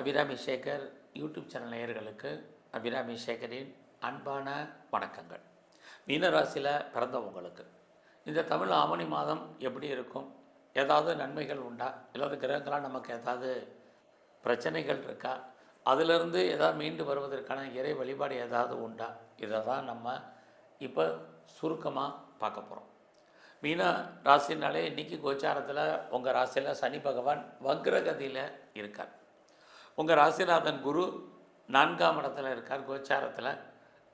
Abirami Sekar YouTube channel நேயர்களுக்கு அபிராமி சேகரின் அன்பான வணக்கங்கள். மீனராசியில் பிறந்தவங்களுக்கு இந்த தமிழ் ஆவணி மாதம் எப்படி இருக்கும்? ஏதாவது நன்மைகள் உண்டா? இல்லாத கிரகங்களாக நமக்கு ஏதாவது பிரச்சனைகள் இருக்கா? அதிலிருந்து ஏதாவது மீண்டு வருவதற்கான இறை வழிபாடு ஏதாவது உண்டா? இதை தான் நம்ம இப்போ சுருக்கமாக பார்க்க போகிறோம் மீன ராசினாலே இன்னைக்கு கோச்சாரத்தில் உங்கள் ராசியில் சனி பகவான் வக்ரகதியில் இருக்கார். உங்கள் ராசிநாதன் குரு நான்காம் இடத்துல இருக்கார் கோச்சாரத்தில்.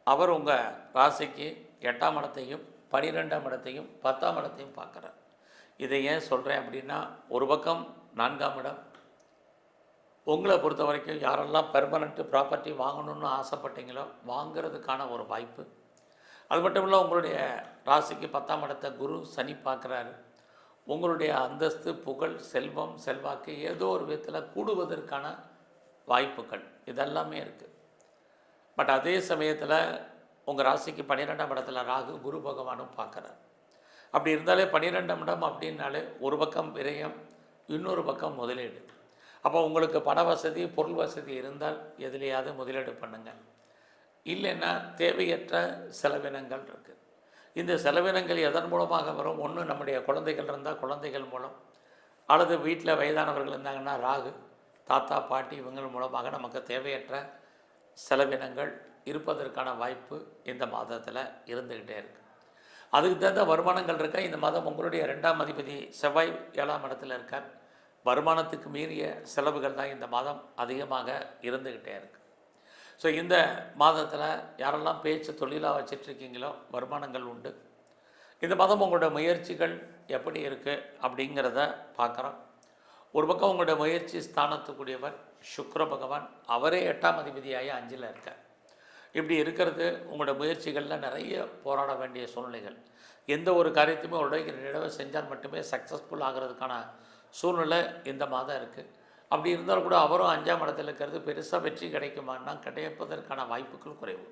அவர் உங்கள் ராசிக்கு எட்டாம் இடத்தையும் பனிரெண்டாம் இடத்தையும் பத்தாம் இடத்தையும் பார்க்குறார். இதை ஏன் சொல்கிறேன் அப்படின்னா ஒரு பக்கம் நான்காம் இடம். உங்களை பொறுத்த வரைக்கும் யாரெல்லாம் பெர்மனண்ட்டு ப்ராப்பர்ட்டி வாங்கணும்னு ஆசைப்பட்டீங்களோ வாங்குறதுக்கான ஒரு வாய்ப்பு. அது மட்டும் இல்லை உங்களுடைய ராசிக்கு பத்தாம் இடத்த குரு சனி பார்க்குறாரு. உங்களுடைய அந்தஸ்து புகழ் செல்வம் செல்வாக்கு ஏதோ ஒரு விதத்தில் கூடுவதற்கான வாய்ப்புகள். இதெல்லாமே இருக்குது பட் அதே சமயத்தில் உங்கள் ராசிக்கு பன்னிரெண்டாம் இடத்துல ராகு குரு பகவானும் பார்க்குறார் அப்படி இருந்தாலே பன்னிரெண்டாம் இடம் அப்படின்னாலே ஒரு பக்கம் விரயம் இன்னொரு பக்கம் முதலீடு. அப்போ உங்களுக்கு பண வசதி பொருள் வசதி இருந்தால் எதுலேயாவது முதலீடு பண்ணுங்கள் இல்லைன்னா தேவையற்ற செலவினங்கள் இருக்குது இந்த செலவினங்கள் எதன் மூலமாக வரும்? ஒன்று நம்முடைய குழந்தைகள் இருந்தால் குழந்தைகள் மூலம் அல்லது வீட்டில் வயதானவர்கள் இருந்தாங்கன்னா ராகு. தாத்தா பாட்டி இவங்கள் மூலமாக நமக்கு தேவையற்ற செலவினங்கள் இருப்பதற்கான வாய்ப்பு இந்த மாதத்தில் இருந்துக்கிட்டே இருக்குது அதுக்கு தகுந்த வருமானங்கள் இருக்க? இந்த மாதம் உங்களுடைய ரெண்டாம் அதிபதி செவ்வாய் ஏழாம் இடத்துல இருக்கார். வருமானத்துக்கு மீறிய செலவுகள் தான் இந்த மாதம் அதிகமாக இருந்துக்கிட்டே இருக்குது ஸோ இந்த மாதத்தில் யாரெல்லாம் பேச்சு தொழிலாக வச்சிட்ருக்கீங்களோ வருமானங்கள் உண்டு. இந்த மாதம் உங்களோட முயற்சிகள் எப்படி இருக்குது அப்படிங்கிறத பார்க்குறோம் ஒரு பக்கம் உங்களோட முயற்சி ஸ்தானத்துக்குரியவர் சுக்கர பகவான் அவரே எட்டாம் அதிபதியாகி அஞ்சில் இருக்கார். இப்படி இருக்கிறது உங்களோட முயற்சிகளில் நிறைய போராட வேண்டிய சூழ்நிலைகள். எந்த ஒரு காரியத்தையுமே ஒரு தடவை செஞ்சால் மட்டுமே சக்ஸஸ்ஃபுல் ஆகிறதுக்கான சூழ்நிலை இந்த மாதம் இருக்குது அப்படி இருந்தாலும் கூட அவரும் அஞ்சாம் இடத்துல இருக்கிறது பெருசாக வெற்றி கிடைக்குமான்னா கிடைப்பதற்கான வாய்ப்புகள் குறைவு.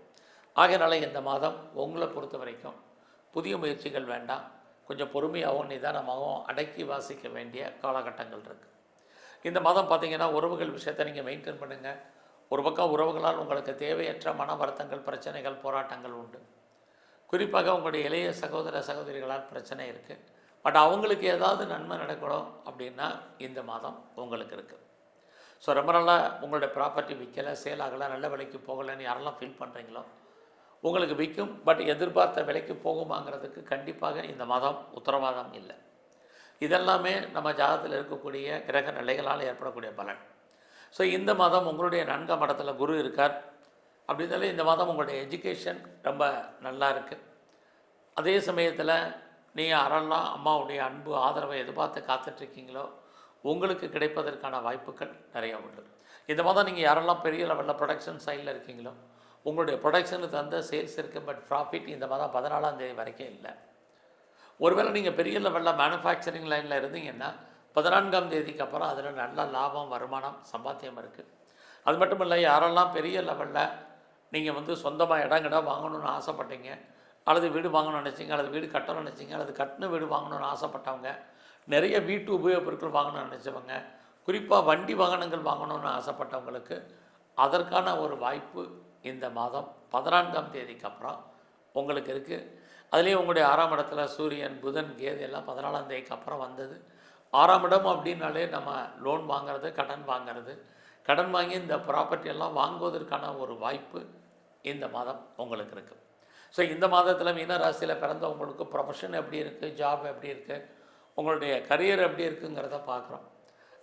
ஆகையினால இந்த மாதம் உங்களை பொறுத்த வரைக்கும் புதிய முயற்சிகள் வேண்டாம். கொஞ்சம் பொறுமையாகவும் நிதானமாகவும் அடக்கி வாசிக்க வேண்டிய காலகட்டங்கள் இருக்குது இந்த மாதம் பார்த்திங்கன்னா உறவுகள் விஷயத்தை நீங்கள் மெயின்டைன் பண்ணுங்கள் ஒரு பக்கம் உறவுகளால் உங்களுக்கு தேவையற்ற மன வருத்தங்கள் பிரச்சனைகள் போராட்டங்கள் உண்டு. குறிப்பாக உங்களுடைய இளைய சகோதர சகோதரிகளால் பிரச்சனை இருக்குது பட் அவங்களுக்கு ஏதாவது நன்மை நடக்கணும் அப்படின்னா இந்த மாதம் உங்களுக்கு இருக்குது ஸோ ரொம்ப நாளாக உங்களுடைய ப்ராப்பர்ட்டி விற்கலை சேல் ஆகலை நல்ல விலைக்கு போகலைன்னு யாரெல்லாம் ஃபீல் பண்ணுறீங்களோ உங்களுக்கு விற்கும் பட் எதிர்பார்த்த விலைக்கு போகுமாங்கிறதுக்கு கண்டிப்பாக இந்த மாதம் உத்தரவாதம் இல்லை. இதெல்லாமே நம்ம ஜாதகத்தில் இருக்கக்கூடிய கிரக நிலைகளால் ஏற்படக்கூடிய பலன். ஸோ இந்த மாதம் உங்களுடைய நான்காம் இடத்துல குரு இருக்கார். அப்படின்னாலே இந்த மாதம் உங்களுடைய எஜுகேஷன் ரொம்ப நல்லா இருக்குது அதே சமயத்தில் நீங்கள் அறலாம் அம்மாவுடைய அன்பு ஆதரவை எதிர்பார்த்து காத்துட்ருக்கீங்களோ உங்களுக்கு கிடைப்பதற்கான வாய்ப்புகள் நிறையா உண்டு. இந்த மாதம் நீங்கள் யாரெல்லாம் பெரிய லெவலில் ப்ரொடக்ஷன் சைடில் இருக்கீங்களோ உங்களுடைய ப்ரொடக்ஷனுக்கு தந்த சேல்ஸ் இருக்குது பட் ப்ராஃபிட் இந்த மாதம் பதினாலாம் தேதி வரைக்கும் இல்லை. ஒருவேளை நீங்கள் பெரிய லெவலில் மேனுஃபேக்சரிங் லைனில் இருந்தீங்கன்னா பதினான்காம் தேதிக்கு அப்புறம் அதில் நல்ல லாபம் வருமானம் சம்பாத்தியம் இருக்குது அது மட்டும் இல்லை யாரெல்லாம் பெரிய லெவலில் நீங்கள் வந்து சொந்தமாக இடம் கிடம் வாங்கணும்னு ஆசைப்பட்டீங்க அல்லது வீடு வாங்கணும்னு நினச்சிங்க அல்லது வீடு கட்டணும்னு நினச்சிங்க அல்லது கட்டின வீடு வாங்கணும்னு ஆசைப்பட்டவங்க நிறைய வீட்டு உபயோகப் பொருட்கள் வாங்கணும்னு நினச்சவங்க குறிப்பாக வண்டி வாகனங்கள் வாங்கணும்னு ஆசைப்பட்டவங்களுக்கு அதற்கான ஒரு வாய்ப்பு இந்த மாதம் பதினான்காம் தேதிக்கு அப்புறம் உங்களுக்கு இருக்குது அதுலேயும் உங்களுடைய ஆறாம் இடத்துல சூரியன் புதன் கேது எல்லாம் பதினாலாம் தேதிக்கு அப்புறம் வந்தது. ஆறாம் இடம் அப்படின்னாலே நம்ம லோன் வாங்குறது கடன் வாங்குறது. கடன் வாங்கி இந்த ப்ராப்பர்ட்டி எல்லாம் வாங்குவதற்கான ஒரு வாய்ப்பு இந்த மாதம் உங்களுக்கு இருக்குது ஸோ இந்த மாதத்தில் மீன ராசியில் பிறந்தவங்களுக்கு ப்ரொஃபஷன் எப்படி இருக்குது ஜாப் எப்படி இருக்குது உங்களுடைய கரியர் எப்படி இருக்குங்கிறத பார்க்குறோம்.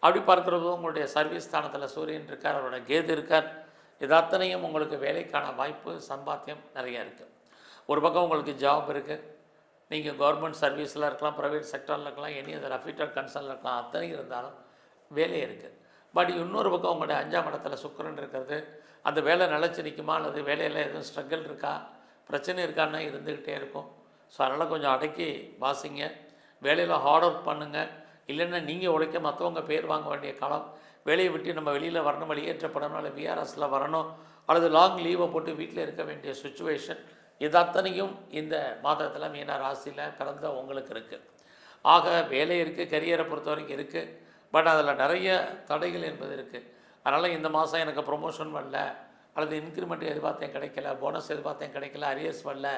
அப்படி பார்க்குறது உங்களுடைய சர்வீஸ் ஸ்தானத்தில் சூரியன் இருக்கார் அவரோட கேது இருக்கார். இது அத்தனையும் உங்களுக்கு வேலைக்கான வாய்ப்பு சம்பாத்தியம் நிறைய இருக்குது ஒரு பக்கம் உங்களுக்கு ஜாப் இருக்குது நீங்கள் கவர்மெண்ட் சர்வீஸில் இருக்கலாம் ப்ரைவேட் செக்டரில் இருக்கலாம் எனி அதர் அஃபிட்டட் கன்சர்னில் இருக்கலாம் அத்தனை இருந்தாலும் வேலை இருக்குது பட் இன்னொரு பக்கம் உங்களுடைய அஞ்சாம் இடத்துல சுக்கரன் இருக்கிறது. அந்த வேலை நிலச்சி நிற்குமா அல்லது வேலையில் எதுவும் ஸ்ட்ரகிள் இருக்கா? பிரச்சனை இருக்கான்னா இருந்துக்கிட்டே இருக்கும். ஸோ அதனால் கொஞ்சம் அடக்கி வாசிங்க. வேலையில் ஹார்ட் ஒர்க் பண்ணுங்கள் இல்லைன்னா நீங்கள் உழைக்க மற்றவங்க பேர் வாங்க வேண்டிய காலம் வேலையை விட்டு நம்ம வெளியில் வரணும் வெளியேற்றப்படணும் அல்லது விஆர்எஸில் வரணும் அல்லது லாங் லீவை போட்டு வீட்டில் இருக்க வேண்டிய சுச்சுவேஷன் இது அத்தனையும் இந்த மாதத்தில் மீன ராசியில் பிறந்த உங்களுக்கு இருக்குது ஆக வேலை இருக்குது கரியரை பொறுத்த வரைக்கும் இருக்குது பட் அதில் நிறைய தடைகள் என்பது இருக்குது அதனால் இந்த மாதம் எனக்கு ப்ரொமோஷன் வரல அல்லது இன்க்ரிமெண்ட் எதிர்பார்த்தேன் கிடைக்கல போனஸ் எதிர்பார்த்தேன் கிடைக்கல அரியர்ஸ் வரல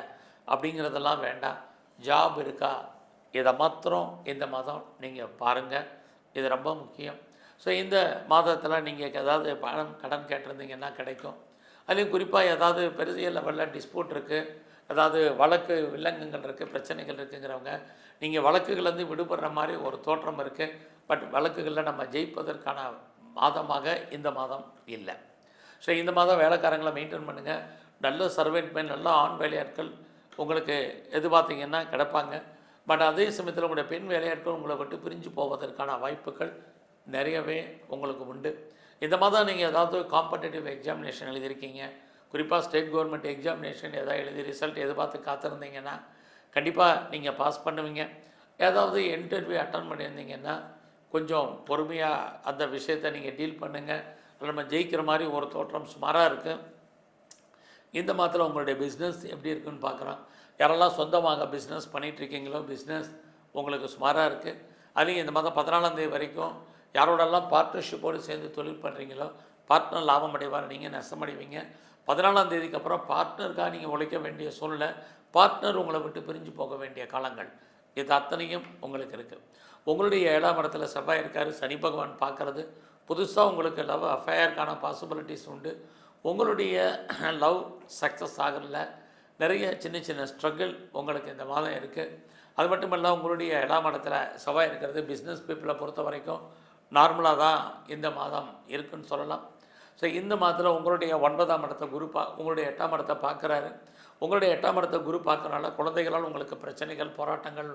அப்படிங்கிறதெல்லாம் வேண்டாம். ஜாப் இருக்கா? இதை மாத்திரம் இந்த மாதம் நீங்கள் பாருங்கள் இது ரொம்ப முக்கியம். ஸோ இந்த மாதத்தில் நீங்கள் ஏதாவது பணம் கடன் கேட்டிருந்தீங்கன்னா கிடைக்கும்? அதுலேயும் குறிப்பாக ஏதாவது பெரிய லெவலில் டிஸ்பியூட் இருக்குது அதாவது வழக்கு வில்லங்கங்கள் இருக்குது பிரச்சனைகள் இருக்குங்கிறவங்க நீங்கள் வழக்குகள்லேருந்து விடுபடுற மாதிரி ஒரு தோற்றம் இருக்குது பட் வழக்குகளில் நம்ம ஜெயிப்பதற்கான மாதமாக இந்த மாதம் இல்லை. ஸோ இந்த மாதம் வேலைக்காரங்களை மெயின்டைன் பண்ணுங்கள் நல்ல சர்வெண்ட் மேன் நல்ல ஆண் வேலையாட்கள் உங்களுக்கு எதிர்பார்த்தீங்கன்னா கிடப்பாங்க. பட் அதே சமயத்தில் உங்களுடைய பெண் வேலையாட்கள் உங்களை விட்டு பிரிஞ்சு போவதற்கான வாய்ப்புகள் நிறையவே உங்களுக்கு உண்டு. இந்த மாதம் நீங்கள் ஏதாவது காம்படேட்டிவ் எக்ஸாமினேஷன் எழுதியிருக்கீங்க. குறிப்பாக ஸ்டேட் கவர்மெண்ட் எக்ஸாமினேஷன் ஏதாவது எழுதி ரிசல்ட் எதிர்பார்த்து காத்திருந்தீங்கன்னா கண்டிப்பாக நீங்கள் பாஸ் பண்ணுவீங்க. ஏதாவது இன்டர்வியூ அட்டன் பண்ணியிருந்தீங்கன்னா கொஞ்சம் பொறுமையாக அந்த விஷயத்தை நீங்கள் டீல் பண்ணுங்கள் நம்ம ஜெயிக்கிற மாதிரி ஒரு தோற்றம் சுமாராக இருக்குது இந்த மாதத்தில் உங்களுடைய பிஸ்னஸ் எப்படி இருக்குன்னு பார்க்குறோம் யாரெல்லாம் சொந்தமாக பிஸ்னஸ் பண்ணிகிட்ருக்கீங்களோ பிஸ்னஸ் உங்களுக்கு சுமாராக இருக்குது அதுலேயும் இந்த மாதம் பதினாலாம் தேதி வரைக்கும் யாரோடெல்லாம் பார்ட்னர்ஷிப்போடு சேர்ந்து தொழில் பண்ணுறீங்களோ பார்ட்னர் லாபம் அடைவார் நீங்கள் நஷ்டமடைவீங்க பதினாலாம் தேதிக்கு அப்புறம் பார்ட்னருக்காக நீங்கள் உழைக்க வேண்டிய சூழ்நிலை பார்ட்னர் உங்களை விட்டு பிரிஞ்சு போக வேண்டிய காலங்கள் இது அத்தனையும் உங்களுக்கு இருக்குது உங்களுடைய ஏழாம் இடத்துல செவ்வாய் இருக்கார் சனி பகவான் பார்க்குறது புதுசாக உங்களுக்கு லவ் அஃபயருக்கான பாசிபிலிட்டிஸ் உண்டு. உங்களுடைய லவ் சக்ஸஸ் ஆகல நிறைய சின்ன சின்ன ஸ்ட்ரகிள் உங்களுக்கு இந்த மாதம் இருக்குது அது மட்டும் இல்லை உங்களுடைய ஏழாம் இடத்துல செவ்வாய் இருக்கிறது பிஸ்னஸ் பீப்புளை பொறுத்த வரைக்கும் நார்மலாக தான் இந்த மாதம் இருக்குன்னு சொல்லலாம். ஸோ இந்த மாதத்தில் உங்களுடைய ஒன்பதாம் இடத்தை குரு பா உங்களுடைய எட்டாம் இடத்தை பார்க்குறாரு. உங்களுடைய எட்டாம் இடத்தை குரு பார்க்கறனால குழந்தைகளால் உங்களுக்கு பிரச்சனைகள் போராட்டங்கள்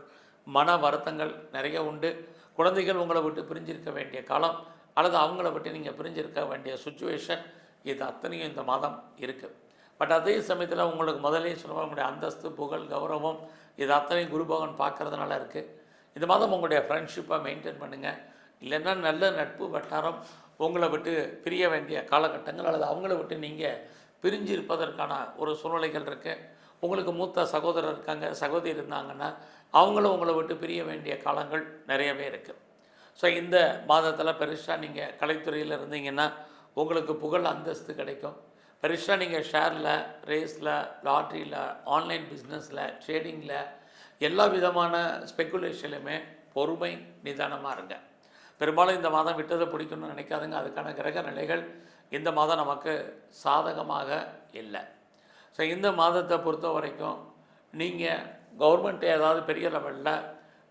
மன வருத்தங்கள் நிறைய உண்டு. குழந்தைகள் உங்களை விட்டு பிரிஞ்சிருக்க வேண்டிய காலம் அல்லது அவங்கள விட்டு நீங்கள் பிரிஞ்சிருக்க வேண்டிய சுச்சுவேஷன் இது அத்தனையும் இந்த மாதம் இருக்குது பட் அதே சமயத்தில் உங்களுக்கு முதலே சொல்லுவாங்க உங்களுடைய அந்தஸ்து புகழ் கௌரவம் இது அத்தனையும் குரு பகவான் பார்க்கறதுனால இருக்குது இந்த மாதம் உங்களுடைய ஃப்ரெண்ட்ஷிப்பை மெயின்டைன் பண்ணுங்கள் இல்லைன்னா நல்ல நட்பு வட்டாரம் உங்களை விட்டு பிரிய வேண்டிய காலகட்டங்கள் அல்லது அவங்கள விட்டு நீங்கள் பிரிஞ்சு இருப்பதற்கான ஒரு சூழ்நிலைகள் இருக்குது உங்களுக்கு மூத்த சகோதரர் இருக்காங்க சகோதரி இருந்தாங்கன்னா அவங்களும் உங்களை விட்டு பிரிய வேண்டிய காலங்கள் நிறையவே இருக்குது ஸோ இந்த மாதத்தில் பெருசாக நீங்கள் கலைத்துறையில் இருந்தீங்கன்னா உங்களுக்கு புகழ் அந்தஸ்து கிடைக்கும். பெருசாக நீங்கள் ஷேரில் ரேஸில் லாட்ரியில் ஆன்லைன் பிஸ்னஸில் ட்ரேடிங்கில் எல்லா விதமான ஸ்பெக்குலேஷன்லையுமே பொறுமை நிதானமாக இருங்க. பெரும்பாலும் இந்த மாதம் விட்டதை பிடிக்கணும்னு நினைக்காதுங்க. அதுக்கான கிரக நிலைகள் இந்த மாதம் நமக்கு சாதகமாக இல்லை. ஸோ இந்த மாதத்தை பொறுத்த வரைக்கும் நீங்கள் கவர்மெண்ட் ஏதாவது பெரிய லெவலில்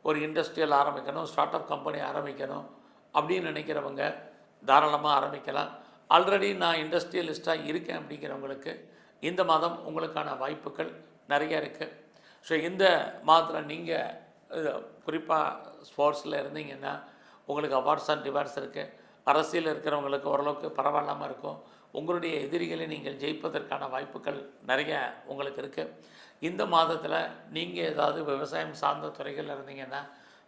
ஒரு இண்டஸ்ட்ரியல் ஆரம்பிக்கணும் ஸ்டார்ட் அப் கம்பெனி ஆரம்பிக்கணும் அப்படின்னு நினைக்கிறவங்க தாராளமாக ஆரம்பிக்கலாம். ஆல்ரெடி நான் இண்டஸ்ட்ரியலிஸ்ட்டாக இருக்கேன் அப்படிங்கிறவங்களுக்கு இந்த மாதம் உங்களுக்கான வாய்ப்புகள் நிறைய இருக்குது ஸோ இந்த மாதத்தில் நீங்கள் குறிப்பாக ஸ்போர்ட்ஸில் இருந்தீங்கன்னா உங்களுக்கு அவார்ட்ஸ் அண்ட் ரிவார்ட்ஸ் இருக்குது அரசியல் இருக்கிறவங்களுக்கு ஓரளவுக்கு பரவாயில்லாமல் இருக்கும். உங்களுடைய எதிரிகளை நீங்கள் ஜெயிப்பதற்கான வாய்ப்புகள் நிறைய உங்களுக்கு இருக்குது இந்த மாதத்தில் நீங்கள் ஏதாவது விவசாயம் சார்ந்த துறைகளில் இருந்தீங்கன்னா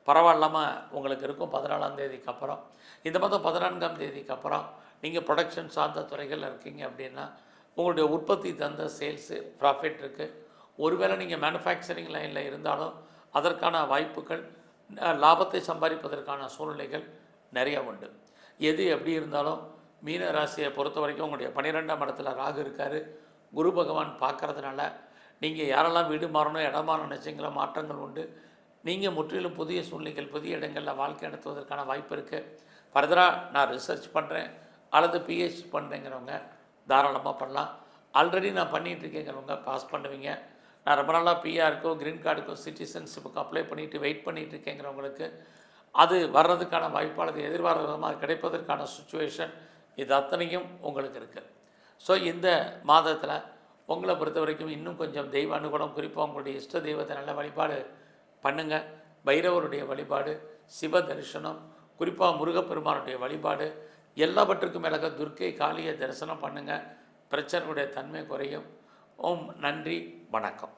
பரவாயில்லாமல் உங்களுக்கு இருக்கும் பதினாலாம் தேதிக்கு அப்புறம். இந்த மாதம் பதினான்காம் தேதிக்கு அப்புறம் நீங்கள் ப்ரொடக்ஷன் சார்ந்த துறைகளில் இருக்கீங்க அப்படின்னா உங்களுடைய உற்பத்தி தந்த சேல்ஸு ப்ராஃபிட் இருக்குது ஒருவேளை நீங்கள் மேனுஃபேக்சரிங் லைனில் இருந்தாலும் அதற்கான வாய்ப்புகள் லாபத்தை சம்பாதிப்பதற்கான சூழ்நிலைகள் நிறைய உண்டு. எது எப்படி இருந்தாலும் மீன ராசியை பொறுத்த வரைக்கும் உங்களுடைய பன்னிரெண்டாம் இடத்துல ராகு இருக்கார். குரு பகவான் பார்க்கறதுனால நீங்கள் யாரெல்லாம் வீடு மாறணும் இடம் மாறணும் மாற்றங்கள் உண்டு. நீங்கள் முற்றிலும் புதிய சூழ்நிலைகள் புதிய இடங்களில் வாழ்க்கை நடத்துவதற்கான வாய்ப்பு இருக்குது ஃபர்தராக நான் ரிசர்ச் பண்ணுறேன் அல்லது பிஹெச்டி பண்ணுறேங்கிறவங்க தாராளமாக பண்ணலாம். ஆல்ரெடி நான் பண்ணிகிட்டு இருக்கேங்கிறவங்க பாஸ் பண்ணுவீங்க. நான் ரொம்ப நாளாக பிஆருக்கோ க்ரீன் கார்டுக்கோ சிட்டிசன்ஷிப்புக்கு அப்ளை பண்ணிவிட்டு வெயிட் பண்ணிகிட்டு இருக்கேங்கிறவங்களுக்கு அது வர்றதுக்கான வாய்ப்பு அல்லது எதிர்பாராத விதமாக கிடைப்பதற்கான சுச்சுவேஷன் இது அத்தனையும் உங்களுக்கு இருக்குது ஸோ இந்த மாதத்தில் உங்களை பொறுத்த வரைக்கும் இன்னும் கொஞ்சம் தெய்வ அனுகூலம் குறிப்பாக உங்களுடைய இஷ்ட தெய்வத்தை நல்ல வழிபாடு பண்ணுங்கள் பைரவருடைய வழிபாடு சிவ தரிசனம் குறிப்பாக முருகப்பெருமானுடைய வழிபாடு எல்லாவற்றுக்கும் மேலாக துர்க்கை காளியை தரிசனம் பண்ணுங்கள் பிரச்சனையுடைய தன்மை குறையும். ஓம் நன்றி வணக்கம்.